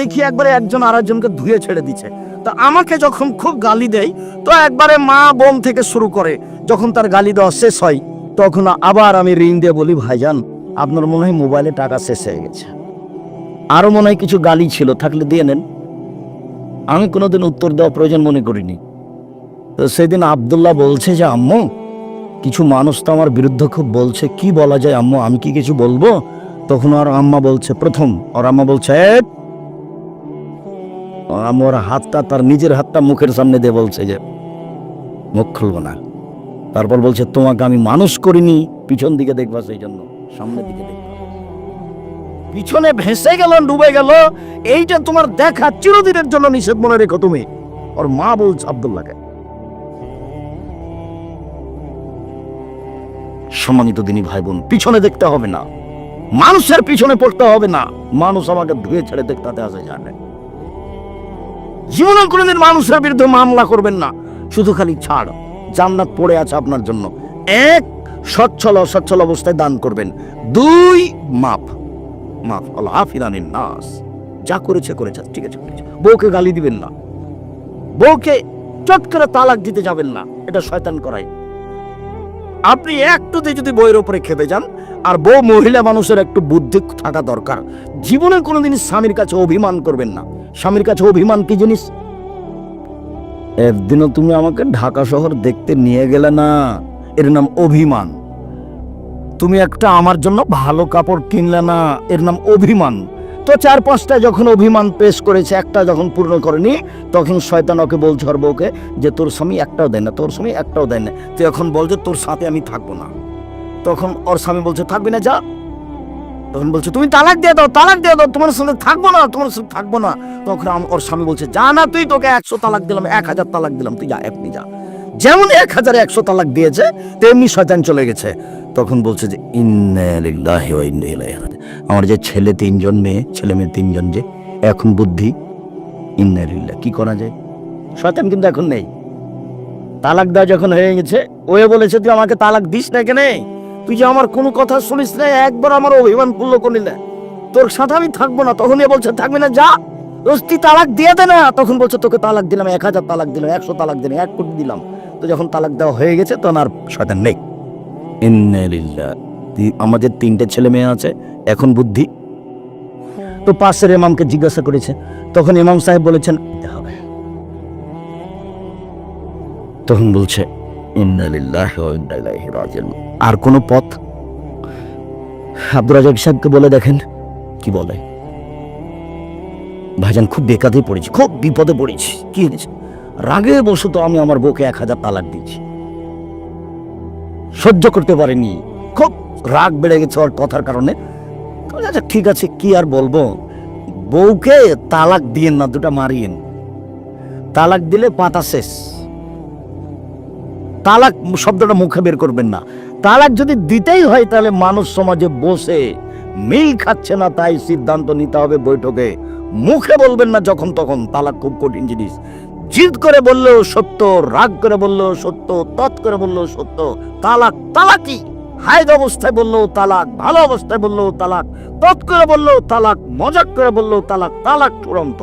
দেখি একবারে একজন আরেকজনকে ধুয়ে ছেড়ে দিচ্ছে। তা আমাকে যখন খুব গালি দেয়, তো একবারে মা বোন থেকে শুরু করে যখন তার গালি দেওয়া শেষ হয়, তখন আবার আমি ঋণ দিয়ে বলি, ভাইজান, আপনার মনে হয় মোবাইলে টাকা শেষ হয়ে গেছে। আরও মনে হয় কিছু গালি ছিল, থাকলে দিয়ে নেন। আমি কোনোদিন উত্তর দেওয়া প্রয়োজন মনে করিনি। তো সেদিন আবদুল্লাহ বলছে যে, আম্মু, কিছু মানুষ তো আমার বিরুদ্ধে খুব বলছে, কি বলা যায় আম্মু, আমি কি কিছু বলব? তখন আর আম্মা বলছে, প্রথম আর আম্মা বলছে ওর হাতটা তার নিজের হাতটা মুখের সামনে দিয়ে বলছে যে, মুখ খুলবো না। তারপর বলছে, তোমাকে আমি মানুষ করিনি, পিছন দিকে দেখবা সেই জন্য, সামনের দিকে দেখবা। পিছনে ভেসে গেল, ডুবে গেল, এইটা তোমার দেখা চিরদিনের জন্য নিষেধ মনে রেখো তুমি, ওর মা বলছে আবদুল্লাহকে। সম্মানিত দিনী ভাই বোন পিছনে দেখতে হবে না। মানুষের পিছনে পড়তে হবে না। মানুষ আমাকে ধুয়ে ছেড়ে দেখতে আসে জানে। জীবনে কোনোদিন মানুষের বিরুদ্ধে মামলা করবেন না। শুধু খালি ছাড়। জান্নাত পড়ে আছে আপনার জন্য। এক, সচ্ছল অসচ্ছল অবস্থায় দান করবেন। দুই মাপ মাফ আল্লাহ নাস। যা করেছে করেছে। ঠিক আছে বউকে গালি দিবেন না। বউকে চট করে তালাক দিতে যাবেন না। এটা শয়তান করায়। আপনি একটুতে যদি বইয়ের উপরে খেপে যান আর বউ মহিলা মানুষের একটু বুদ্ধি থাকা দরকার। জীবনে কোনোদিন স্বামীর কাছে অভিমান করবেন না। স্বামীর কাছে অভিমান কি জিনিস? একদিনও তুমি আমাকে ঢাকা শহর দেখতে নিয়ে গেলে না। এর নাম অভিমান। তুমি একটা আমার জন্য ভালো কাপড় কিনলে না, এর নাম অভিমান। তো চার পাঁচটা যখন অভিমান পেশ করেছে, একটা যখন পূর্ণ করেনি, তখন শয়তান ওকে বলছে বউকে যে তোর স্বামী একটাও দেয় না, তোর স্বামী একটাও দেয় না। তুই এখন বল যে তোর সাথে আমি থাকব না। তখন ওর স্বামী বলছে, থাকবি না, যা। তখন বলছে, তুমি তালাক দিয়ে দাও, তালাক দিয়ে দাও, তোমার সঙ্গে থাকব না, তোমার সঙ্গে থাকব না। তখন ওর স্বামী বলছে, যা না, তুই তোকে একশো তালাক দিলাম, এক হাজার তালাক দিলাম, তুই যা এখনি যা। যেমন এক হাজার একশো তালাক দিয়েছে, তেমনি শয়তান চলে গেছে। তখন বলছে যে। আমার যে ছেলে তিনজন মেয়ে, ছেলে মেয়ে তিনজন যে, এখন বুদ্ধি। লিল্লাহ, কি করা যায়? শয়তান কিন্তু এখন নেই। তালাক দেওয়া যখন হয়ে গেছে, ওয়ে বলেছে, তুই আমাকে তালাক দিস না কেন? তুই যে আমার কোনো কথা শুনিস না একবার আমার অভিমান পূর্ণ করলি না। তোর সাথে আমি থাকব না তখনই বলছে থাকবি না যা। তুই তালাক দিয়ে দে না। তখন বলছে তোকে তালাক দিলাম এক হাজার তালাক দিলাম একশো তালাক দিলাম এক কোটি দিলাম। তো যখন তালাক দেওয়া হয়ে গেছে তখন আর শয়তান নেই। আমাদের তিনটে ছেলে মেয়ে আছে এখন বুদ্ধি। তো পাশের ইমামকে জিজ্ঞাসা করেছে। তখন ইমাম সাহেব বলেছেন হবে। তখন বলছে আর কোন পথ? আব্দুর রাজাক সাহেবকে বলে দেখেন। কি বলে? ভাইজান, খুব বেকাতে পড়েছি, খুব বিপদে পড়েছি। কি রাগে বসত আমি আমার বউকে এক হাজার তালাক দিয়েছি। সহ্য করতে পারেনি। খুব রাগ বেড়ে গেছে ওর কথার কারণে। আচ্ছা ঠিক আছে, কি আর বলব? বউকে তালাক দিয়েন না, দুটা মারিয়েন। তালাক দিলে পাতা শেষ। তালাক শব্দটা মুখে বের করবেন না। তালাক যদি দিতেই হয়, তাহলে মানুষ সমাজে বসে মিল খাচ্ছে না, তাই সিদ্ধান্ত নিতে হবে বৈঠকে। মুখে বলবেন না যখন তখন, তালাক খুব কঠিন জিনিস। জিদ করে বললেও সত্য, রাগ করে বললেও সত্য, তৎ করে বললেও সত্য, তালাক তালাকি হায়দ অবস্থায় বললেও তালাক, ভালো অবস্থায় বললেও তালাক, তৎ করে বললেও তালাক, মজাক করে বললেও তালাক তালাক চূড়ান্ত।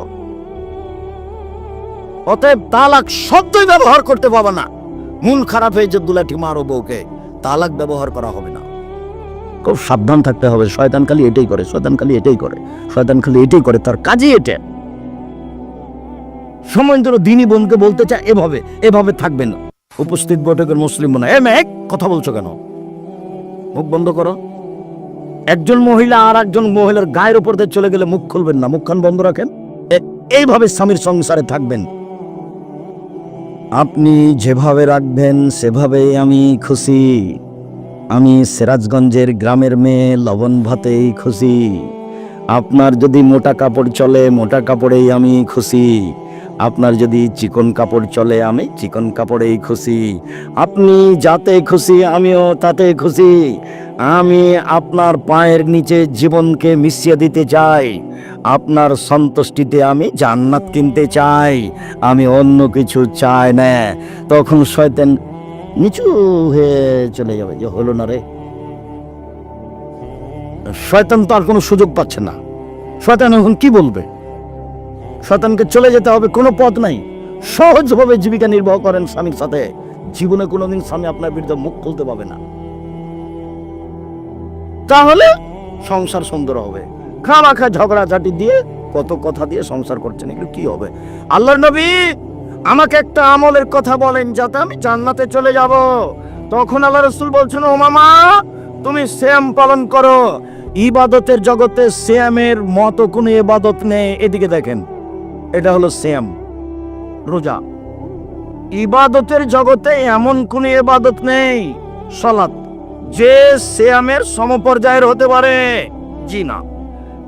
অতএব তালাক শব্দই ব্যবহার করতে পারবে না। মন খারাপ হয়েছে দুলাঠি মারো বউকে তালাক ব্যবহার করা হবে না। খুব সাবধান থাকতে হবে। শয়তান খালি এটাই করে, শয়তান খালি এটাই করে, শয়তান খালি এটাই করে, তার কাজই এটা। সময় ধরো দিনী বোনকে বলতে চায়, এভাবে এভাবে থাকবেন উপস্থিত বৈঠকের মুসলিম বোন এম এক কথা বলছো কেন? মুখ বন্ধ করো। একজন মহিলা আর একজন মহিলার গায়ের উপর চলে গেলে মুখ খুলবেন না। মুখখান বন্ধ রাখেন। এইভাবে স্বামীর সংসারে থাকবেন। আপনি যেভাবে রাখবেন, সেভাবেই আমি খুশি। আমি সিরাজগঞ্জের গ্রামের মেয়ে লবণ ভাতেই খুশি। আপনার যদি মোটা কাপড় চলে, মোটা কাপড়েই আমি খুশি। আপনার যদি চিকন কাপড় চলে, আমি চিকন কাপড়েই খুশি। আপনি যাতে খুশি, আমিও তাতে খুশি। আমি আপনার পায়ের নিচে জীবনকে মিশিয়ে দিতে চাই। আপনার সন্তুষ্টিতে আমি জান্নাত কিনতে চাই। আমি অন্য কিছু চাই না। তখন শয়তান নিচু হয়ে চলে যাবে যে, হলো না রে। শয়তান তো আর কোনো সুযোগ পাচ্ছে না। শয়তান এখন কি বলবে? শতানকে চলে যেতে হবে, কোনো পথ নাই। সহজভাবে জীবিকা নির্বাহ করেন স্বামীর সাথে। জীবনে কোনোদিন স্বামী আপনার বিরুদ্ধে মুখ খুলতে পাবে না। তাহলে সংসার সুন্দর হবে। খামাখা ঝগড়াঝাটি দিয়ে কত কথা দিয়ে সংসার করছেন, এগুলো কি হবে? আল্লাহর নবী আমাকে একটা আমলের কথা বলেন, যাতে আমি জান্নাতে চলে যাব। তখন আল্লাহ রসুল বলছেন, ও মামা, তুমি শ্যাম পালন করো। ইবাদতের জগতে শ্যামের মতো কোনো ইবাদত নেই। এদিকে দেখেন এটা হলো শ্যাম, রোজা। ইবাদতের জগতে এমন কোন ইবাদত নেই সলাৎ যে শ্যামের সমপর্যায়ের হতে পারে, জি না।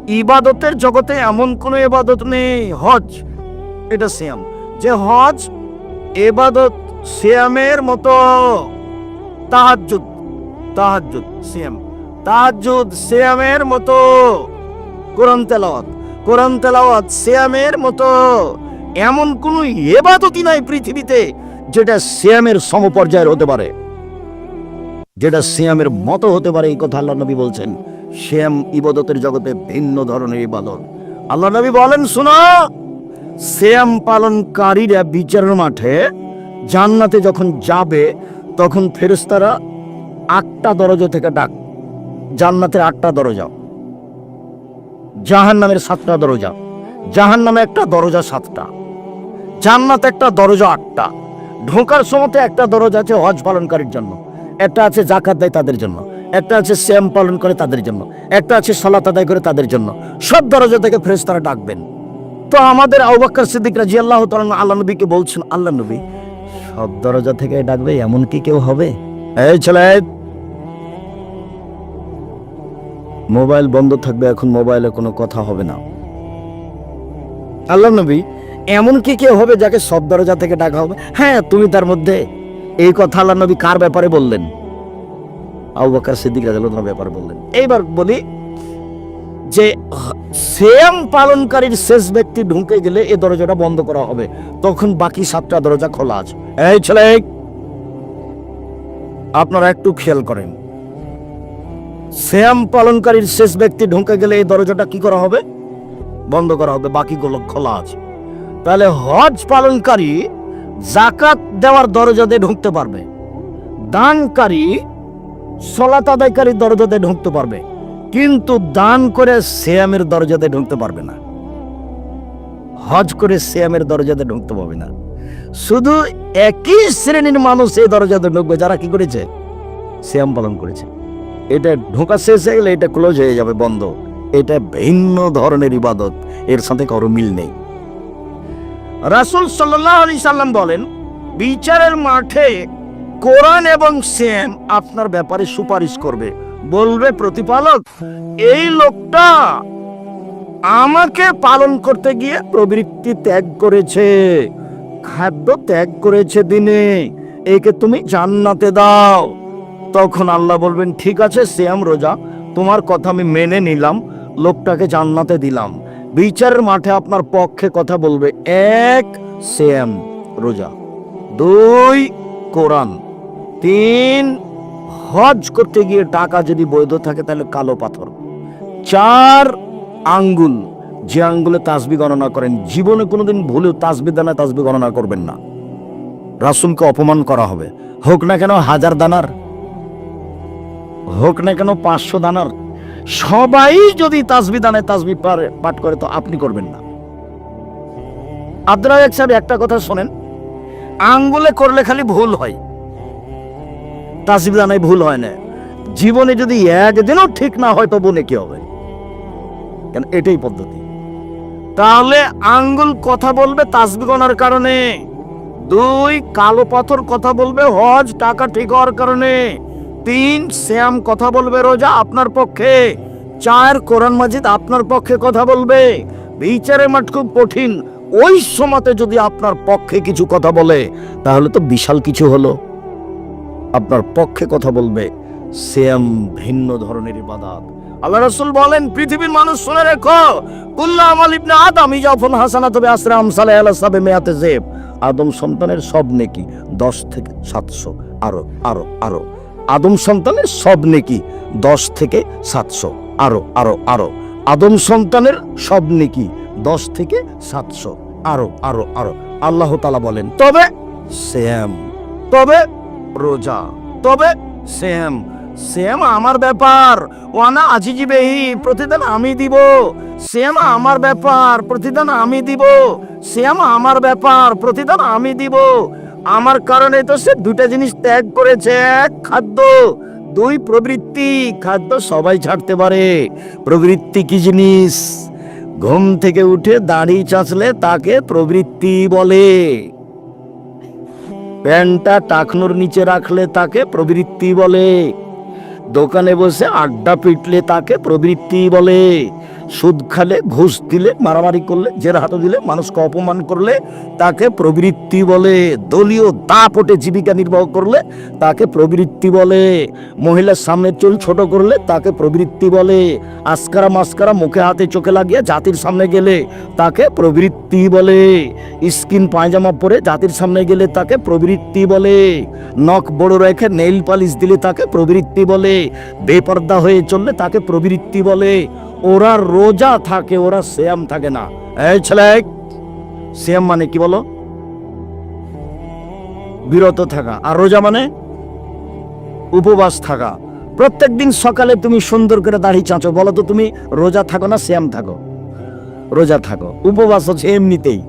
ইবাদতের জগতে এমন কোন ইবাদত নেই, হজ, এটা শ্যাম। যে হজ এবাদত শ্যামের মতো। তাহাজ্জুদ তাহাজ্জুদ, শ্যাম। তাহাজ্জুদ শ্যামের মতো। কোরআন তেলাওয়াত। কোরআন তেলাওয়াত শ্যামের মতো এমন কোন এবাদতই নাই পৃথিবীতে যেটা শ্যামের সমপর্যায়ের হতে পারে। যেটা শ্যামের মতো হতে পারে এই কথা আল্লাহ নবী বলছেন। শ্যাম ইবাদতের জগতে ভিন্ন ধরনের ইবাদত। আল্লাহ নবী বলেন, শোনো শ্যাম পালনকারীরা বিচারের মাঠে জান্নাতে যখন যাবে, তখন ফেরেশতারা আটটা দরজা থেকে ডাক, জান্নাতের আটটা দরজা। জাহান নামের সাতটা দরজা। জাহান নামে একটা দরজা সাতটা। জান্নাত একটা দরজা আটটা। ঢোকার সময়তে একটা দরজা আছে হজ পালনকারীর জন্য। একটা আছে জাকাত দেয় তাদের জন্য। একটা আছে শ্যাম পালন করে তাদের জন্য। একটা আছে সালাত আদায় করে তাদের জন্য। সব দরজা থেকে ফ্রেশ তারা ডাকবেন। তো আমাদের আউবাক্কর সিদ্দিক রাজি আল্লাহ আল্লাহ নবীকে বলছেন, আল্লাহ নবী, সব দরজা থেকে ডাকবে এমন কি কেউ হবে? এই ছেলে মোবাইল বন্ধ থাকবে, এখন মোবাইলে কোনো কথা হবে না। আল্লাহ নবী, এমন কি কেউ হবে যাকে সব দরজা থেকে ডাকা হবে? হ্যাঁ তুমি তার মধ্যে। এই কথা আল্লাহ নবী কার ব্যাপারে বললেন? আবু সিদ্দিক রাদিয়াল্লাহু ব্যাপারে বললেন। এইবার বলি যে, সেম পালনকারীর শেষ ব্যক্তি ঢুকে গেলে এ দরজাটা বন্ধ করা হবে। তখন বাকি সাতটা দরজা খোলা আছে। এই ছেলে, আপনারা একটু খেয়াল করেন। শ্যাম পালনকারীর শেষ ব্যক্তি ঢুকে গেলে এই দরজাটা কি করা হবে? বন্ধ করা হবে বাকিগুলো খোলা আছে। তাহলে হজ পালনকারী জাকাত দেওয়ার দরজা দিয়ে ঢুকতে পারবে। দানকারী সলাত আদায়কারী দরজাতে ঢুকতে পারবে। কিন্তু দান করে শ্যামের দরজাতে ঢুকতে পারবে না। হজ করে শ্যামের দরজাতে ঢুকতে পারবে না। শুধু একই শ্রেণির মানুষ এই দরজাতে ঢুকবে। যারা কি করেছে? শ্যাম পালন করেছে। এটা ঢোকা শেষ হয়ে গেলে এটা ক্লোজ হয়ে যাবে, বন্ধ। এটা ভিন্ন ধরনের ইবাদত, এর সাথে কারও মিল নেই। রাসুল সাল্লাহ সাল্লাম বলেন, বিচারের মাঠে কোরআন এবং শ্যাম আপনার ব্যাপারে সুপারিশ করবে। বলবে প্রতিপালক, এই লোকটা আমাকে পালন করতে গিয়ে প্রবৃত্তি ত্যাগ করেছে, খাদ্য ত্যাগ করেছে দিনে। একে তুমি জান্নাতে দাও। তখন আল্লাহ বলবেন, ঠিক আছে শ্যাম রোজা। তোমার কথা আমি মেনে নিলাম, লোকটাকে জান্নাতে দিলাম। বিচারের মাঠে আপনার পক্ষে কথা বলবে, এক শ্যাম রোজা। দুই কোরআন। তিন, হজ করতে গিয়ে টাকা যদি বৈধ থাকে, তাহলে কালো পাথর। চার, আঙ্গুল। যে আঙ্গুলে তাসবি গণনা করেন, জীবনে কোনোদিন ভুলেও তাসবি দানা তাসবি গণনা করবেন না। রাসুলকে অপমান করা হবে। হোক না কেন, হাজার দানার। হোক না কেন পাঁচশো দানার সবাই যদি তাসবি দানায় তাসবি পারে- পাঠ করে, তো আপনি করবেন না। আপনারা এক সাহেব একটা কথা শোনেন, আঙ্গুলে করলে খালি ভুল হয়। তাসবি দানায় ভুল হয় না। জীবনে যদি একদিনও ঠিক না হয়, তবু কি হবে। কেন? এটাই পদ্ধতি। তাহলে আঙ্গুল কথা বলবে তাসবি গণার কারণে, দুই কালো পাথর কথা বলবে, হজ টাকা ঠিক হওয়ার কারণে। তিন শ্যাম কথা বলবে রোজা আপনার পক্ষে। চার কোরআন মাজিদ আপনার পক্ষে কথা বলবে। বিচারের মাঠ খুব কঠিন। ওই সময়তে যদি আপনার পক্ষে কিছু কথা বলে, তাহলে তো বিশাল কিছু হলো। আপনার পক্ষে কথা বলবে শ্যাম ভিন্ন ধরনের ইবাদত। আল্লাহ রাসূল বলেন, পৃথিবীর মানুষ শুনে রেখো, কুল্লা আমাল ইবনে আদম, ইজাফুন হাসানাত বি আসরাম সালে আলা সাবে মেয়াতে জেব। আদম সন্তানের সব নেকি দশ থেকে সাতশো, আরও আরও আরও। আদম সন্তানের সব নেকি দশ থেকে সাতশো, আরও আরও আরও। আদম সন্তানের সব নেকি দশ থেকে সাতশো, আরও আরও আরও। আল্লাহ তালা বলেন, তবে শ্যাম, তবে রোজা, তবে শ্যাম শ্যাম আমার ব্যাপার। ওয়ানা আজিজি বেহি প্রতিদান আমি দিব। শ্যাম আমার ব্যাপার, প্রতিদান আমি দিব। শ্যাম আমার ব্যাপার, প্রতিদান আমি দিব। আমার কারণে তো সে দুটা জিনিস ত্যাগ করেছে, এক, খাদ্য, দুই, প্রবৃত্তি। খাদ্য সবাই ছাড়তে পারে। প্রবৃত্তি কি জিনিস? ঘুম থেকে উঠে দাড়ি চাঁচলে তাকে প্রবৃত্তি বলে। প্যান্টটা টাকনোর নিচে রাখলে তাকে প্রবৃত্তি বলে। দোকানে বসে আড্ডা পিটলে তাকে প্রবৃত্তি বলে। সুদ খালে, ঘুষ দিলে, মারামারি করলে জেরহাটো দিলে, মানুষকে অপমান করলে, তাকে প্রবৃত্তি বলে, দলীয় দাপটে জীবিকা নির্বাহ করলে, তাকে প্রবৃত্তি বলে, মহিলার সামনে চুল ছোট করলে, তাকে প্রবৃত্তি বলে, আস্কারা মাস্কারা মুখে হাতে চোখে লাগিয়ে জাতির সামনে গেলে, তাকে প্রবৃত্তি বলে, স্কিন পায়জামা পরে জাতির সামনে গেলে তাকে প্রবৃত্তি বলে, নখ বড় রেখে নেইল পালিশ দিলে তাকে প্রবৃত্তি বলে, বেপর্দা হয়ে চললে তাকে প্রবৃত্তি বলে ওরা রোজা থাকে, ওরা শ্যাম থাকে না। এই ছেলে শ্যাম মানে কি বলো? বিরত থাকা। আর রোজা মানে উপবাস থাকা। প্রত্যেক দিন সকালে তুমি সুন্দর করে দাড়ি চাঁচো। বলো তো, তুমি রোজা থাকো না শ্যাম থাকো? রোজা থাকো। উপবাস হচ্ছে এমনিতেই।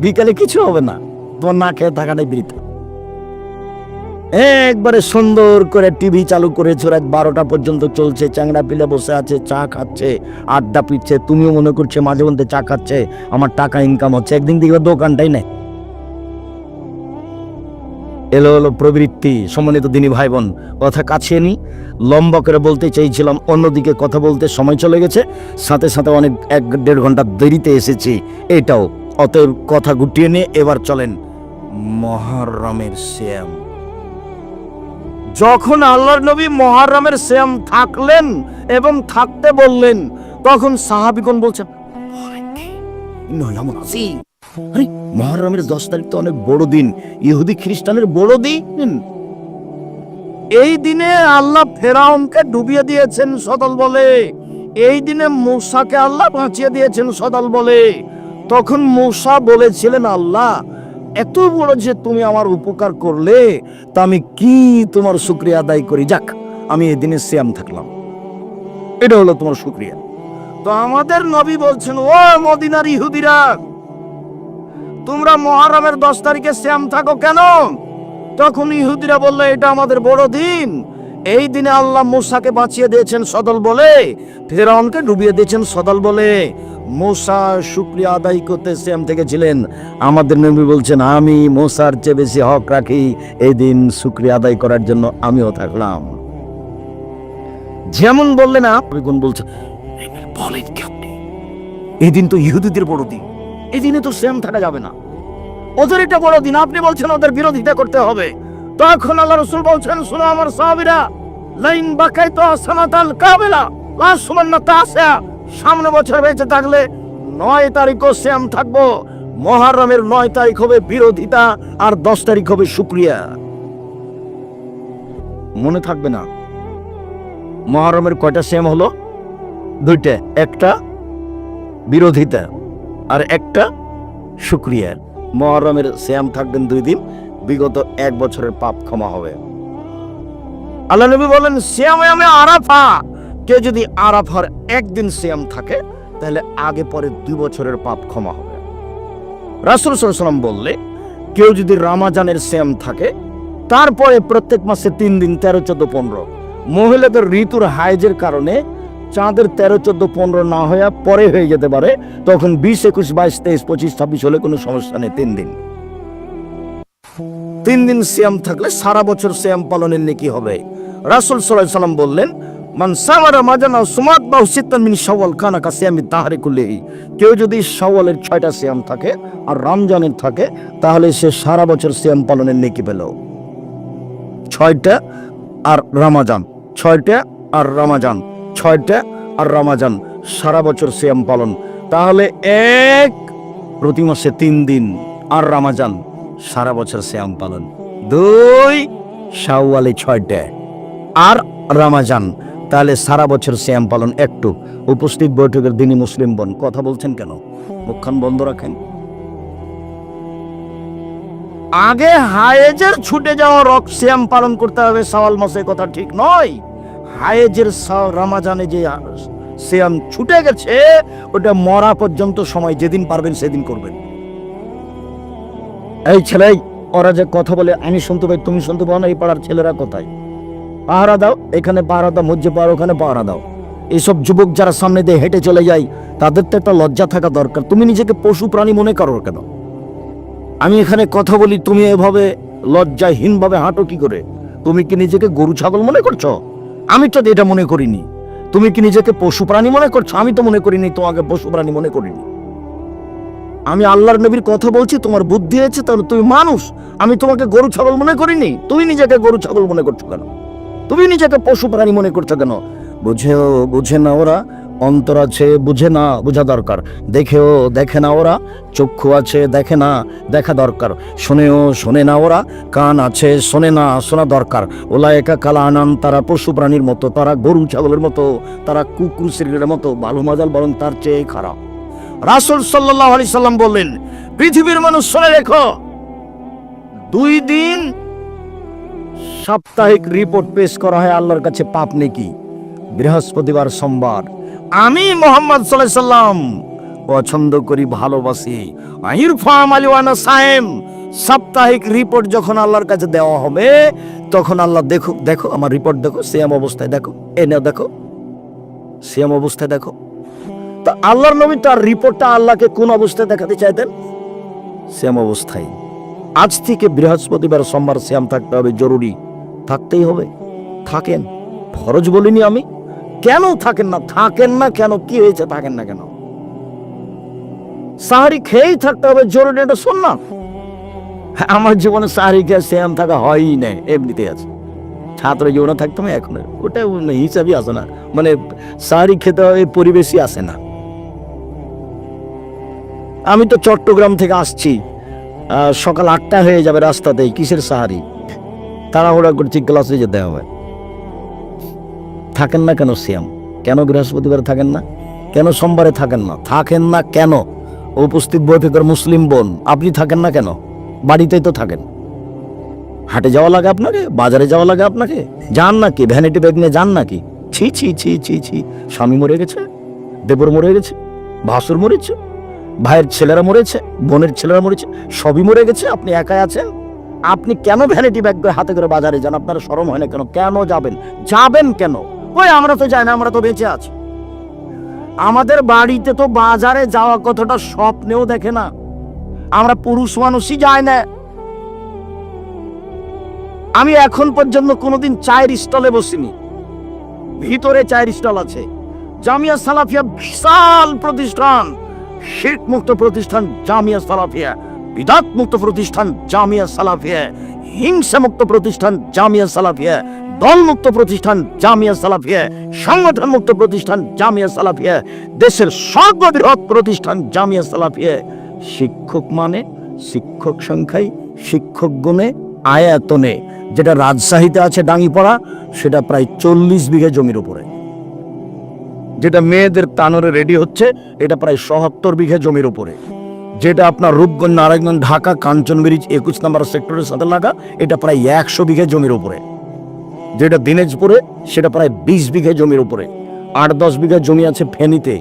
বিকালে কিছু হবে না। তোমার না খেয়ে থাকাটাই বৃথা একবারে সুন্দর করে টিভি চালু করেছ, রাত বারোটা পর্যন্ত চলছে, চ্যাংড়া পিলে বসে আছে, চা খাচ্ছে, আড্ডা পিচ্ছে তুমিও মনে করছে মাঝে মধ্যে চা খাচ্ছে, আমার টাকা ইনকাম হচ্ছে, একদিন দেখবে দোকানটাই নেই। এলো এলো প্রবৃত্তি, সম্মানিত দিনী ভাই বোন কথা কাছে নি, লম্বা করে বলতে চাইছিলাম অন্যদিকে কথা বলতে সময় চলে গেছে, সাথে সাথে অনেক এক দেড় ঘণ্টা দেরিতে এসেছি, এটাও, অতএব কথা গুটিয়ে নিয়ে এবার চলেন মহারমের শ্যাম। যখন আল্লাহর নবী মহারমের শ্যাম থাকলেন এবং থাকতে বললেন, তখন সাহাবিগণ বলছেন মহরমের দশ তারিখ তো অনেক বড় দিন। ইহুদি খ্রিস্টানের বড় দিন। এই দিনে আল্লাহ ফেরাউনকে ডুবিয়ে দিয়েছেন, সদল বলে। এই দিনে মূসাকে আল্লাহ বাঁচিয়ে দিয়েছেন, সদল বলে। তখন মূসা বলেছিলেন, আল্লাহ এত বড় যে তুমি আমার উপকার করলে, তা আমি কি তোমার শুক্রিয়া আদায় করি? যাক, আমি এই দিনে শ্যাম থাকলাম। এটা হলো তোমার শুক্রিয়া। তো আমাদের নবী বলছেন, ও মদিনার ইহুদিরা, তোমরা মহারমের দশ তারিখে শ্যাম থাকো কেন? তখন ইহুদিরা বলল, এটা আমাদের বড় দিন। এই দিনে আল্লাহ মুসাকে বাঁচিয়ে দিয়েছেন সদল বলে, ফেরাউনকে ডুবিয়ে দিয়েছেন সদল বলে। মোসা শুক্রিয়া আদায় করতে শ্যাম থেকে আমাদের নবী বলছেন, আমি মোসার চেয়ে বেশি হক রাখি, এই দিন শুক্রিয়া আদায় করার জন্য আমিও থাকলাম। যেমন বললেন আপনি বলছেন, বলেন কি আপনি? এই দিন তো ইহুদিদের বড় দিন। এই দিনে তো শ্যাম থাকা যাবে না। ওদের এটা বড় দিন। আপনি বলছেন, ওদের বিরোধিতা করতে হবে। তখন আল্লাহ রসুল বলছেন, শোনো আমার সাহাবিরা, লাইন বাকাই তো সামাতাল কাবেলা লাশ সুমান্না তাসা সামনে বছর বেঁচে থাকলে নয় তারিখও শ্যাম থাকব। মহারমের নয় তারিখ হবে বিরোধিতা আর দশ তারিখ হবে শুক্রিয়া। মনে থাকবে না। মহারমের কয়টা শ্যাম হলো? দুইটা, একটা বিরোধিতা আর একটা শুক্রিয়া। মহরমের শ্যাম থাকবেন দুই দিন, বিগত এক বছরের পাপ ক্ষমা হবে। আল্লাহ নবী বলেন, শ্যামে আমি আরাফা কেউ যদি আরাফার একদিন শ্যাম থাকে, তাহলে আগে পরে দুই বছরের পাপ ক্ষমা হবে। রাসুল সাল্লাম বললে, কেউ যদি রামাজানের শ্যাম থাকে, তারপরে প্রত্যেক মাসে তিন দিন তেরো, চোদ্দ, পনেরো। মহিলাদের ঋতুর হাইজের কারণে চাঁদের তেরো, চোদ্দ, পনেরো না হয়ে পরে হয়ে যেতে পারে, তখন বিশ, একুশ, বাইশ, তেইশ, পঁচিশ, ছাব্বিশ হলে কোনো সমস্যা নেই, তিন দিন। তিন দিন সিয়াম থাকলে সারা বছর সিয়াম পালনের নেকি হবে। রাসুল সাল্লাহ সাল্লাম বললেন কেউ যদি শাওয়ালের ছয়টা সিয়াম থাকে আর রমজানের থাকে, তাহলে সে সারা বছর সিয়াম পালনের নেকি পেল। ছয়টা আর রামাজান, ছয়টা আর রামাজান, ছয়টা আর রামাজান, সারা বছর সিয়াম পালন। তাহলে এক প্রতি মাসে তিন দিন আর রামাজান, সারা বছর শ্যাম পালন। দুই, শাওয়ালে ছয়টা আর রামাজান তাহলে সারা বছর শ্যাম পালন একটু। উপস্থিত বৈঠকের দিনই মুসলিম বন। কথা বলছেন কেন? মুখখান বন্ধ রাখেন। আগে হায়েজের ছুটে যাওয়া রক শ্যাম পালন করতে হবে, সওয়াল মাসে কথা ঠিক নয়। হায়েজের রমাজানে যে শ্যাম ছুটে গেছে, ওটা মরা পর্যন্ত সময়, যেদিন পারবেন সেদিন করবেন। এই ছেলে ওরা যে কথা বলে, আমি শুনতে পাই, তুমি শুনতে পাও না, এই পাড়ার ছেলেরা কোথায়? পাহারা দাও, এখানে পাহারা দাও মধ্যে পাহাড় ওখানে পাহারা দাও। এইসব যুবক যারা সামনে দিয়ে হেঁটে চলে যায়, তাদের তো একটা লজ্জা থাকা দরকার। তুমি নিজেকে পশু প্রাণী মনে করো কেন? আমি এখানে কথা বলি, তুমি এভাবে লজ্জাহীনভাবে হাঁটো কি করে? তুমি কি নিজেকে গরু ছাগল মনে করছ? আমি তো এটা মনে করিনি। তুমি কি নিজেকে পশু প্রাণী মনে করছ? আমি তো মনে করিনি, তোমাকে পশু প্রাণী মনে করিনি। আমি আল্লাহর নবীর কথা বলছি, তোমার বুদ্ধি আছে, তাহলে তুমি মানুষ। আমি তোমাকে গরু ছাগল মনে করিনি। তুমি নিজেকে গরু ছাগল মনে করছ কেন? তুমি নিজেকে পশু প্রাণী মনে করছ কেন? বুঝেও বুঝে না ওরা। অন্তর আছে, বুঝে না, বোঝা দরকার। দেখেও দেখে না ওরা। চক্ষু আছে, দেখে না, দেখা দরকার। শোনেও শোনে না ওরা। কান আছে, শোনে না, শোনা দরকার। ওলা একা কালা আনান, তারা পশু প্রাণীর মতো, তারা গরু ছাগলের মতো, তারা কুকুর সিরিলের মতো, বালু মাজাল বরং তার চেয়ে খারাপ। রাসুল সাল্লাহ আলি সাল্লাম বললেন, পৃথিবীর মানুষ শুনে রেখো। দুই দিন সাপ্তাহিক রিপোর্ট পেশ করা হয় আল্লাহর কাছে, পাপ নেকি? বৃহস্পতিবার সোমবার। আমি মোহাম্মদ সাল্লাম পছন্দ করি, ভালোবাসি। সাপ্তাহিক রিপোর্ট যখন আল্লাহর কাছে দেওয়া হবে, তখন আল্লাহ দেখো দেখো আমার রিপোর্ট দেখো সেম অবস্থায় দেখো, এ নাও দেখো সেম অবস্থায় দেখো। তা আল্লাহর নবী তার রিপোর্টটা আল্লাহকে কোন অবস্থায় দেখাতে চাইতেন? সেম অবস্থায়। আজ থেকে বৃহস্পতিবার সোমবার শ্যাম থাকতে হবে, জরুরি। থাকতেই হবে। থাকেন। ফরজ বলিনি আমি। কেন থাকেন না? থাকেন না কেন? কি হয়েছে? থাকেন না কেন? সাহারি খেয়েই থাকতে হবে, জরুরি এটা শোন না। আমার জীবনে সাহারি খেয়ে শ্যাম থাকা হয়ই না এমনিতে আছে। ছাত্র জীবনে থাকতাম এখন ওটা হিসাবই আসে না। মানে সাহারি খেতে হবে পরিবেশই আসে না। আমি তো চট্টগ্রাম থেকে আসছি। সকাল আটটা হয়ে যাবে রাস্তাতেই, কিসের সাহারি? তাড়াহুড়া করছি ক্লাসে যেতে হবে। থাকেন না কেন শ্যাম কেন বৃহস্পতিবার থাকেন না? কেন সোমবারে থাকেন না? থাকেন না কেন? উপস্থিত বৈঠকের মুসলিম বোন, আপনি থাকেন না কেন? বাড়িতেই তো থাকেন। হাটে যাওয়া লাগে আপনাকে? বাজারে যাওয়া লাগে আপনাকে? যান নাকি? ভ্যানিটি ব্যাগ নিয়ে যান নাকি? ছি ছি ছি ছি ছি। স্বামী মরে গেছে, দেবর মরে গেছে, ভাসুর মরেছে, ভাইয়ের ছেলেরা মরেছে, বোনের ছেলেরা মরেছে, সবই মরে গেছে, আপনি একাই আছেন? আপনি কেন ভ্যানিটি ব্যাগ করে হাতে করে বাজারে যান? আপনার সরম হয় না কেন? কেন যাবেন? যাবেন কেন? ওই আমরা তো যাই না, আমরা তো বেঁচে আছি। আমাদের বাড়িতে তো বাজারে যাওয়া কতটা স্বপ্নেও দেখে না। আমরা পুরুষ মানুষই যায় না। আমি এখন পর্যন্ত কোনোদিন চায়ের স্টলে বসিনি। ভিতরে চায়ের স্টল আছে। জামিয়া সালাফিয়া বিশাল প্রতিষ্ঠান। শির্ক মুক্ত প্রতিষ্ঠান জামিয়া সালাফিয়া। বিদাত মুক্ত প্রতিষ্ঠান জামিয়া সালাফিয়া হিংসা মুক্ত প্রতিষ্ঠান জামিয়া সালাফিয়া দল মুক্ত প্রতিষ্ঠান জামিয়া সালাফিয়া সংগঠন মুক্ত প্রতিষ্ঠান জামিয়া সালাফিয়া, দেশের সর্ববৃহৎ প্রতিষ্ঠান জামিয়া সালাফিয়া। শিক্ষক মানে শিক্ষক সংখ্যায়, শিক্ষক গুণে, আয়াতনে। যেটা রাজশাহীতে আছে ডাঙ্গিপাড়া সেটা প্রায় চল্লিশ বিঘা জমির উপরে। যেটা মেয়েদের তানরে রেডি হচ্ছে, এটা প্রায় সহাত্তর বিঘা জমির উপরে। যেটা আপনার রূপগঞ্জ, নারায়ণগঞ্জ, ঢাকা, কাঞ্চন ব্রিজ, একুশ নম্বর সেক্টরের সাথে লাগা, এটা প্রায় একশো বিঘা জমির উপরে। যেটা দিনাজপুরে, সেটা প্রায় বিশ বিঘা জমির উপরে। আট দশ বিঘা জমি আছে ফেনীতে,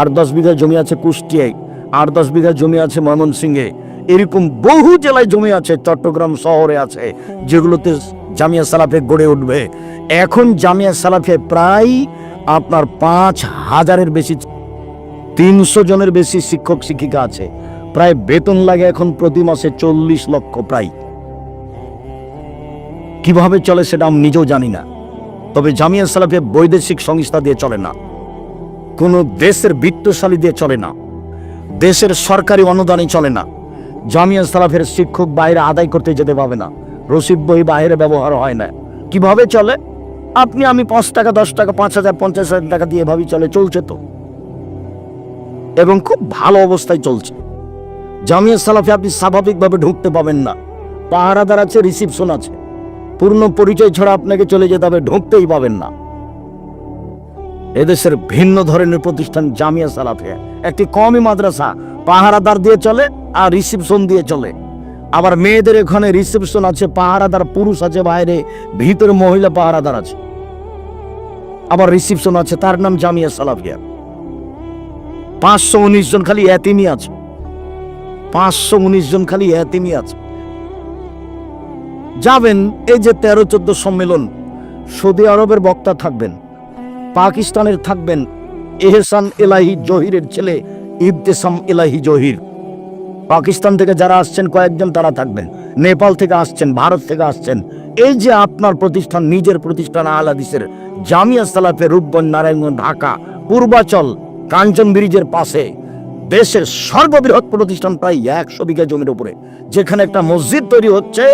আট দশ বিঘা জমি আছে কুষ্টিয়ায়, আট দশ বিঘা জমি আছে ময়মনসিংহে। এরকম বহু জেলায় জমি আছে, চট্টগ্রাম শহরে আছে, যেগুলোতে জামিয়া সালাফে গড়ে উঠবে। এখন জামিয়া সালাফে প্রায় আপনার পাঁচ হাজারের বেশি, তিনশো জনের বেশি শিক্ষক, শিক্ষিকা আছে। প্রায় বেতন লাগে এখন প্রতি মাসে চল্লিশ লক্ষ প্রায়। কীভাবে চলে সেটা আমি নিজেও জানি না। তবে জামিয়া সালাফে বৈদেশিক সংস্থা দিয়ে চলে না। কোনো দেশের বিত্তশালী দিয়ে চলে না। দেশের সরকারি অনুদানে চলে না। জামিয়া সালাফের শিক্ষক বাইরে আদায় করতে যেতে পাবে না। রসিদ বই বাইরে ব্যবহার হয় না। কীভাবে চলে? আপনি আমি পাঁচ টাকা, দশ টাকা, পাঁচ হাজার, পঞ্চাশ হাজার টাকা দিয়ে এভাবেই চলে, চলছে তো। এবং খুব ভালো অবস্থায় চলছে। জামিয়া সালাফে আপনি স্বাভাবিকভাবে ঢুকতে পাবেন না। পাহারাদার আছে, রিসিপশন আছে। পূর্ণ পরিচয় ছাড়া আপনাকে চলে যেতে হবে, ঢুকতেই পাবেন না। এদেশের ভিন্ন ধরনের প্রতিষ্ঠান জামিয়া সালাফিয়া একটি কমই মাদ্রাসা, পাহারাদার দিয়ে চলে আর রিসিপশন দিয়ে চলে। আবার মেয়েদের এখানে রিসেপশন আছে, পাহারাদার পুরুষ আছে, বাইরে ভিতরে মহিলা পাহারাদার আছে। আবার রিসিপশন আছে, তার নাম জামিয়া সালাফিয়া পাঁচশো উনিশ জন খালি এতিমি আছে। পাঁচশো উনিশ জন খালি এতিমি আছে। যাবেন এই যে তেরো চোদ্দ সম্মেলন, সৌদি আরবের বক্তা থাকবেন, পাকিস্তানের থাকবেন এহসান এলাহি জহিরের ছেলে ইবতেসাম এলাহি জহির। পাকিস্তান থেকে যারা আসছেন, কয়েকজন তারা থাকবেন। নেপাল থেকে আসছেন, ভারত থেকে আসছেন। এই যে আপনার প্রতিষ্ঠান, নিজের প্রতিষ্ঠান আলাদিসের জামিয়া সালাফে রূপগঞ্জ, নারায়ণগঞ্জ, ঢাকা, পূর্বাচল কাঞ্চন ব্রিজের পাশে দেশের সর্ববৃহৎ প্রতিষ্ঠান প্রায় একশো বিঘা জমির উপরে, যেখানে একটা মসজিদ তৈরি হচ্ছে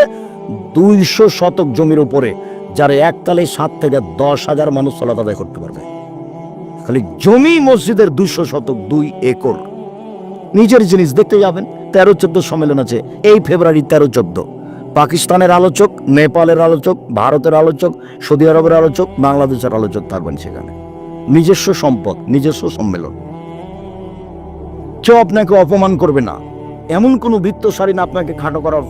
দুইশো শতক জমির উপরে, যার এককালে সাত থেকে দশ হাজার মানুষ চলাত করতে পারবে। খালি জমি মসজিদের দুইশো শতক, দুই একর। নিজের জিনিস দেখতে যাবেন, তেরো চোদ্দ সম্মেলন আছে, এই ফেব্রুয়ারি তেরো চোদ্দ। পাকিস্তানের আলোচক, নেপালের আলোচক, ভারতের আলোচক, সৌদি আরবের আলোচক, বাংলাদেশের আলোচক থাকবেন সেখানে। নিজস্ব সম্পদ, নিজস্ব সম্মেলন। কেউ আপনাকে অপমান করবে না। এমন কোনো বৃত্তশালী না আপনাকে খাটো করার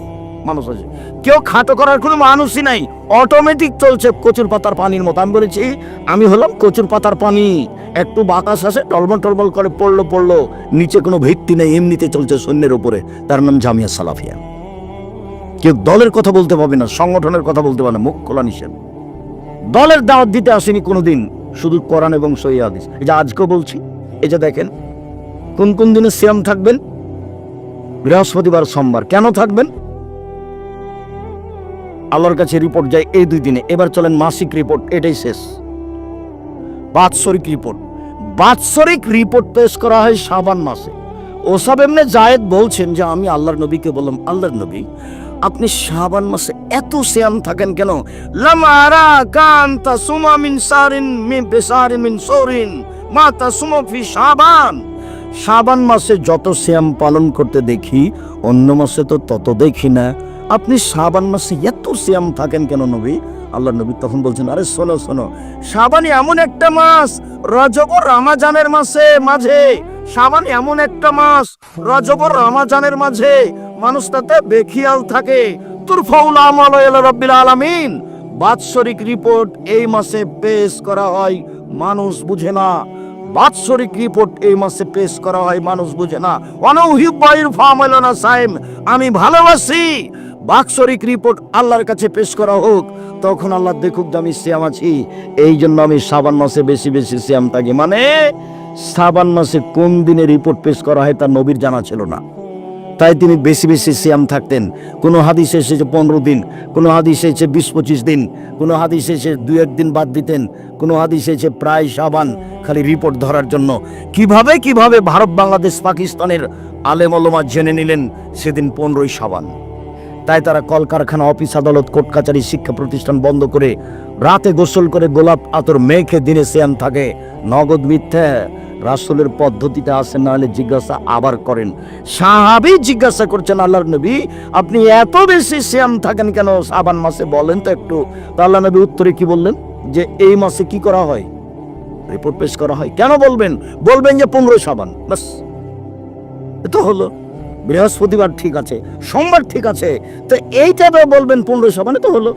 মানুষ আছে। কেউ খাটো করার কোনো মানুষই নাই। অটোমেটিক চলছে কচুর পাতার পানির মতো। আমি বলেছি, আমি হলাম কচুর পাতার পানি। একটু বাতাস আসে, টলমল টলমল করে পড়ল পড়ল। নিচে কোনো ভিত্তি নেই, এমনিতে চলছে সৈন্যের উপরে। তার নাম জামিয়া সালাফিয়া। কেউ দলের কথা বলতে পারবে না, সংগঠনের কথা বলতে পারবে না, মুখ খোলা নিষেধ। দলের দাওয়াত দিতে আসেনি কোনোদিন। শুধু কোরআন এবং সহি হাদিস। এই যে আজকেও বলছি, এই যে দেখেন কোন কোন দিনে সিয়াম থাকবেন? বৃহস্পতিবার, সোমবার কেন থাকবেন? আল্লাহর কাছে রিপোর্ট যায় এই দুই দিনে। এবার চলেন মাসিক রিপোর্ট এটাই শেষ। বাৎসরিক রিপোর্ট বাৎসরিক রিপোর্ট পেশ করা হয় শাবান মাসে। ওসব এমনি জায়েদ বলছেন যে, আমি আল্লাহর নবীকে বললাম, আল্লাহর নবী, আপনি শাবান মাসে এত সিয়াম থাকেন কেন? লামারা কান্তা সুমা মিন সারিন মিন বেসারিন মিন সরিন। মাতা সুমা ফি শাবান। শাবান মাসে যত শ্যাম পালন করতে দেখি, অন্য মাসে তো তত দেখি না। আপনি শাবান মাসে এত শ্যাম থাকেন কেন নবী? আল্লাহ নবী তখন বলছেন, আরে শোনো শোনো শাবান এমন একটা মাস, রজব রামাজানের মাসে, মাঝে শাবান এমন একটা মাস, রজব রামাজানের মাঝে, মানুষ তাতে বেখিয়াল থাকে। তুর ফাউল আমল রাব্বিল আলামিন। বাৎসরিক রিপোর্ট এই মাসে পেশ করা হয়, মানুষ বুঝে না। বাৎসরিক রিপোর্ট এই মাসে পেশ করা হয়, মানুষ বুঝে না। অনহিবাইর ফামালানা সাইম আমি ভালোবাসি। বাৎসরিক রিপোর্ট আল্লাহর কাছে পেশ করা হোক, তখন আল্লাহ দেখুক আমি শ্যাম আছি। এই জন্য আমি সাবান মাসে বেশি বেশি শ্যাম থাকি। মানে সাবান মাসে কোন দিনে রিপোর্ট পেশ করা হয় তা নবীর জানা ছিল না। তাই তিনি বেশি বেশি সিয়াম থাকতেন। কোনো হাদিস এসেছে পনেরো দিন, কোনো হাদিস এসেছে বিশ পঁচিশ দিন, কোনো হাদিস এসে দু একদিন বাদ দিতেন, কোনো হাদিস এসেছে প্রায় সাবান খালি রিপোর্ট ধরার জন্য। কীভাবে কীভাবে ভারত, বাংলাদেশ, পাকিস্তানের আলেম অলমা জেনে নিলেন সেদিন পনেরোই সাবান তাই তারা কলকারখানা, অফিস, আদালত, কোর্ট, কাচারি, শিক্ষা প্রতিষ্ঠান বন্ধ করে রাতে গোসল করে গোলাপ আতর মেখে দিনে সিয়াম থাকে। নগদ মিথ্যা রাসূলের পদ্ধতিতে আসেন না হলে জিজ্ঞাসা আবার করেন। সাহাবি জিজ্ঞাসা করছেন, আল্লাহর নবী, আপনি এত বেশি শ্যাম থাকেন কেন সাবান মাসে? বলেন তো একটু। তো আল্লাহ নবী উত্তরে কি বললেন? যে এই মাসে কি করা হয়? রিপোর্ট পেশ করা হয়। কেন বলবেন? বলবেন যে পনেরো সাবান বাস এ তো হলো। বৃহস্পতিবার ঠিক আছে, সোমবার ঠিক আছে। তো এইটা বলবেন পনেরো সাবানে তো হলো।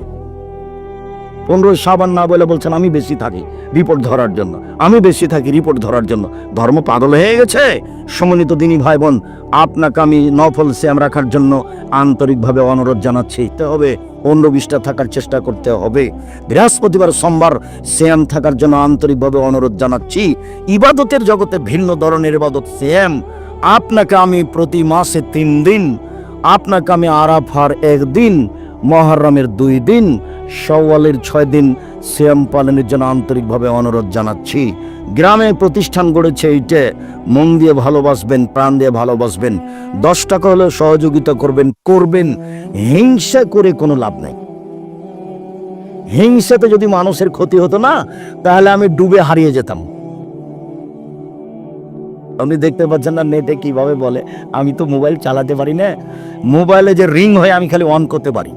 পনেরো সাবান না বলে বলছেন, আমি বেশি থাকি রিপোর্ট ধরার জন্য। আমি বেশি থাকি রিপোর্ট ধরার জন্য। ধর্ম পাগল হয়ে গেছে। সমন্বিত দিনী ভাই বোন আপনাকে আমি নফল শ্যাম রাখার জন্য আন্তরিকভাবে অনুরোধ জানাচ্ছি। হবে, পনেরো বিশটা থাকার চেষ্টা করতে হবে। বৃহস্পতিবার, সোমবার শ্যাম থাকার জন্য আন্তরিকভাবে অনুরোধ জানাচ্ছি। ইবাদতের জগতে ভিন্ন ধরনের ইবাদত শ্যাম। আপনাকে আমি প্রতি মাসে তিন দিন, আপনাকে আমি আরাফার একদিন মহরমের দুই দিন সওয়ালের ছয় দিন শ্যাম পালনের জন্য আন্তরিকভাবে অনুরোধ জানাচ্ছি। গ্রামে প্রতিষ্ঠান গড়েছে এইটে, মন দিয়ে ভালোবাসবেন, প্রাণ দিয়ে ভালোবাসবেন। দশ টাকা হলে সহযোগিতা করবেন করবেন। হিংসা করে কোনো লাভ নেই। হিংসাতে যদি মানুষের ক্ষতি হতো না, তাহলে আমি ডুবে হারিয়ে যেতাম। আপনি দেখতে পাচ্ছেন না, নেটে কীভাবে বলে? আমি তো মোবাইল চালাতে পারি না। মোবাইলে যে রিং হয়, আমি খালি অন করতে পারি।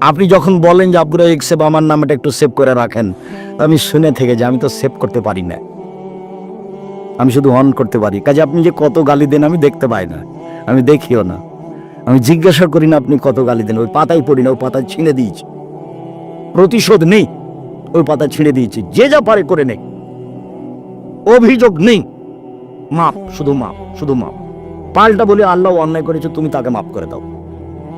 আপনি যখন বলেন যে আব্দুল রাজাক সেব আমার নামটা একটু সেভ করে রাখেন আমি শুনে থেকে যে আমি তো সেভ করতে পারি না। আমি শুধু অন করতে পারি। কাজে আপনি যে কত গালি দেন আমি দেখতে পাই না। আমি দেখিও না। আমি জিজ্ঞাসা করি না আপনি কত গালি দেন ওই পাতায় পড়ি না ওই পাতা ছিঁড়ে দিয়েছি। প্রতিশোধ নেই ওই পাতা ছিঁড়ে দিয়েছি। যে যা পারে করে নেই। অভিযোগ নেই। মাপ শুধু মাপ শুধু মাপ। পাল্টা বলে আল্লাহ অন্যায় করেছে তুমি তাকে মাফ করে দাও।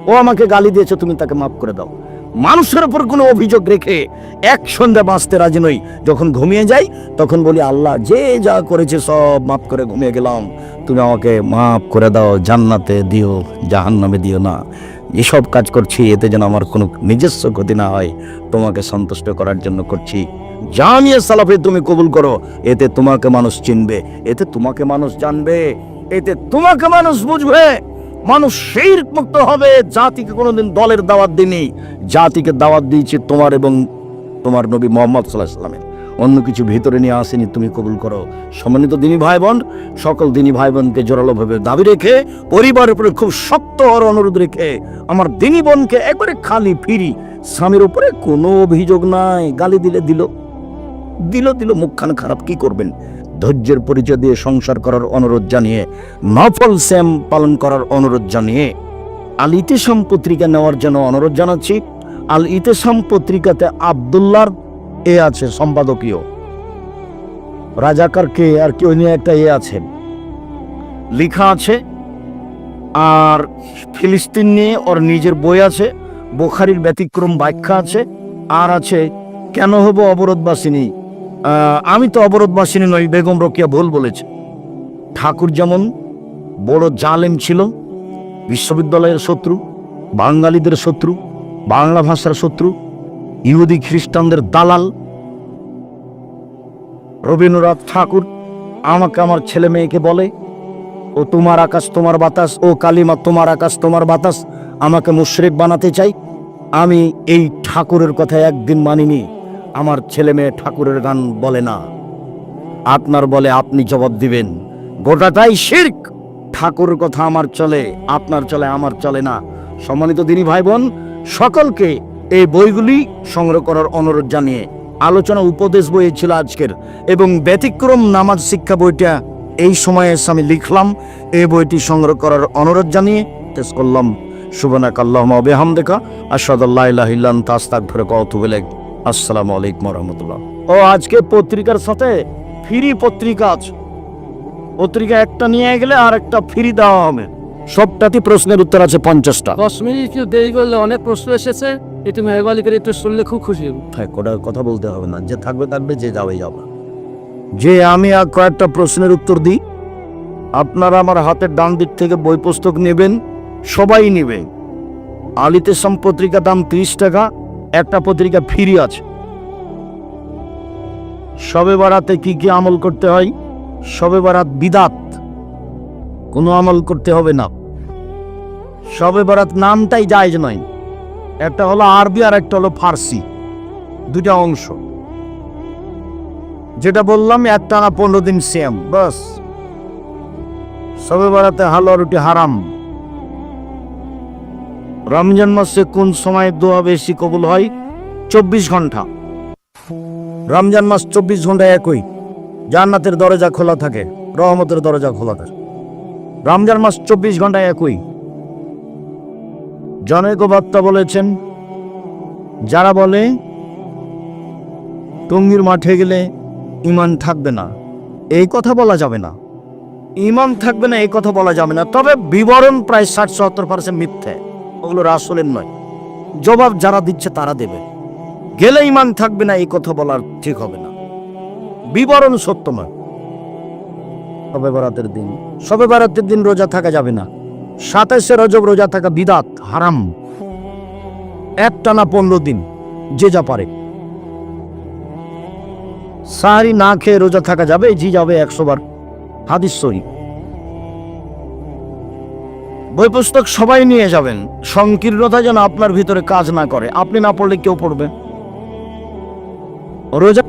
ও আমাকে গালি দিয়েছে, তুমি তাকে মাফ করে দাও। মানুষের উপর কোনো অভিযোগ রেখে এক সন্ধ্যা বাঁচতে রাজি নই। যখন ঘুমিয়ে যাই, তখন বলি, আল্লাহ, যে যা করেছে সব মাফ করে ঘুমিয়ে গেলাম। তুমি আমাকে মাফ করে দাও, জান্নাতে দিও, জাহান্নামে দিও না। এসব কাজ করছি, এতে যেন আমার কোনো নিজস্ব ক্ষতি না হয়। তোমাকে সন্তুষ্ট করার জন্য করছি। জামিয়া সালাফে তুমি কবুল করো। এতে তোমাকে মানুষ চিনবে, এতে তোমাকে মানুষ জানবে, এতে তোমাকে মানুষ বুঝবে। মানুষ সেই মুক্ত হবে, জাতিকে কোনোদিন দলের দাওয়াত দিনি জাতিকে দাওয়াত দিয়েছি তোমার এবং তোমার নবী মোহাম্মদ সাল্লাহ অন্য কিছু ভিতরে নিয়ে আসেনি, তুমি কবুল করো। সম্মানিত দিনী ভাই বোন সকল দিনী ভাই বোনকে জোরালোভাবে দাবি রেখে পরিবারের উপরে খুব শক্ত হওয়ার অনুরোধ রেখে, আমার দিনী বোনকে একবারে খালি ফিরি। স্বামীর উপরে কোনো অভিযোগ নাই, গালি দিলে দিল। দিল দিল, মুখখান খারাপ, কি করবেন? ধৈর্যের পরিচয় দিয়ে সংসার করার অনুরোধ জানিয়ে, নফল শ্যাম পালন করার অনুরোধ জানিয়ে, আল ইতেসাম পত্রিকা নেওয়ার জন্য অনুরোধ জানাচ্ছি। আল ইতেসাম পত্রিকাতে আবদুল্লার এ আছে, সম্পাদকীয়। রাজাকার কে আর কেউ নিয়ে একটা এ আছে। লেখা আছে, আর ফিলিস্তিন নিয়ে ওর নিজের বই আছে, বোখারির ব্যতিক্রম ব্যাখ্যা আছে, আর আছে, কেন হব অবরোধবাসিনী? আমি তো অবরোধবাসিনী নই, বেগম রকিয়া ভুল বলেছে। ঠাকুর যেমন বড় জালেম ছিল, বিশ্ববিদ্যালয়ের শত্রু, বাঙালিদের শত্রু, বাংলা ভাষার শত্রু, ইহুদি খ্রিস্টানদের দালাল। রবীন্দ্রনাথ ঠাকুর আমাকে আমার ছেলে মেয়েকে বলে, ও তোমার আকাশ, তোমার বাতাস, ও কালিমা, তোমার আকাশ, তোমার বাতাস, আমাকে মুশরিক বানাতে চাই। আমি এই ঠাকুরের কথা একদিন মানিনি। আমার ছেলে মেয়ে ঠাকুরের গান বলে না। আপনার বলে আপনি জবাব দিবেন। গোটাটাই শির্ক। ঠাকুর কথা আমার চলে, আপনার চলে, আমার চলে না। সম্মানিত দিনী ভাই বোন সকলকে এই বইগুলি সংগ্রহ করার অনুরোধ জানিয়ে আলোচনা উপদেশ বই ছিল আজকের এবং ব্যতিক্রম নামাজ শিক্ষা বইটা এই সময়ে আমি লিখলাম। এই বইটি সংগ্রহ করার অনুরোধ জানিয়ে তেজ করলাম। সুবনাক আল্লাহ বেহামদেকা আসাদুল্লাহ ইলাহিল্লান তাস্তাক ধরে কত বলে আসসালামু আলাইকুম রহমতুল্লাহ। ও আজকে পত্রিকার সাথে ফ্রি পত্রিকা আছে। পত্রিকা একটা নিয়ে গেলে আর একটা ফ্রি দেওয়া হবে। সবটাতে প্রশ্নের উত্তর আছে পঞ্চাশটা। দশ মিনিট একটু দেরি করলে অনেক প্রশ্ন এসেছে একটু মেহরবানি করে একটু শুনলে খুব খুশি হব। কথা বলতে হবে না। যে থাকবে থাকবে যে যাবে যাবে। যে আমি আর কয়েকটা প্রশ্নের উত্তর দিই আপনারা আমার হাতের ডান দিক থেকে বই পুস্তক নেবেন সবাই নেবে। আলিতে সাম পত্রিকা দাম ত্রিশ টাকা একটা পত্রিকা ফ্রি আছে। সবে বারাতে কি কি আমল করতে হয়? সবে বারাত বিদাত। কোনো আমল করতে হবে না। সবে বারাত নামটাই জায়জ নয়। একটা হলো আরবি আর একটা হলো ফার্সি। দুটা অংশ। যেটা বললাম একটা না পনেরো দিন সেম বাস। সবে বারাতে হালুয়া রুটি হারাম। রমজান মাসে কোন সময় দোয়া বেশি কবুল হয়? চব্বিশ ঘণ্টা। রমজান মাস চব্বিশ ঘণ্টা একই। জান্নাতের দরজা খোলা থাকে, রহমতের দরজা খোলা থাকে। রমজান মাস চব্বিশ ঘণ্টা একই। জনৈক বক্তা বলেছেন, যারা বলে, টঙ্গির মাঠে গেলে ইমান থাকবে না, এই কথা বলা যাবে না। ইমান থাকবে না, এই কথা বলা যাবে না। তবে বিবরণ প্রায় ষাট সত্তর পার্সেন্ট মিথ্যে। ওগুলো রাসলের নয়। জবাব যারা দিচ্ছে তারা দেবে। গেলে ইমান থাকবে না, এই কথা বলার ঠিক হবে না। বিবরণ সত্য নয়। সবে বরাতের দিন, সবে বরাতের দিন রোজা থাকা যাবে না। সাতাশে রজব রোজা থাকা বিদাত, হারাম। একটানা পনেরো দিন, যে যা পারে। সাহারি না খেয়ে রোজা থাকা যাবে, জি যাবে একশো বার। হাদিস সহি। বই পুস্তক সবাই নিয়ে যাবেন। সংকীর্ণতা যেন আপনার ভিতরে কাজ না করে। আপনি না পড়লে কেউ পড়বে? রোজা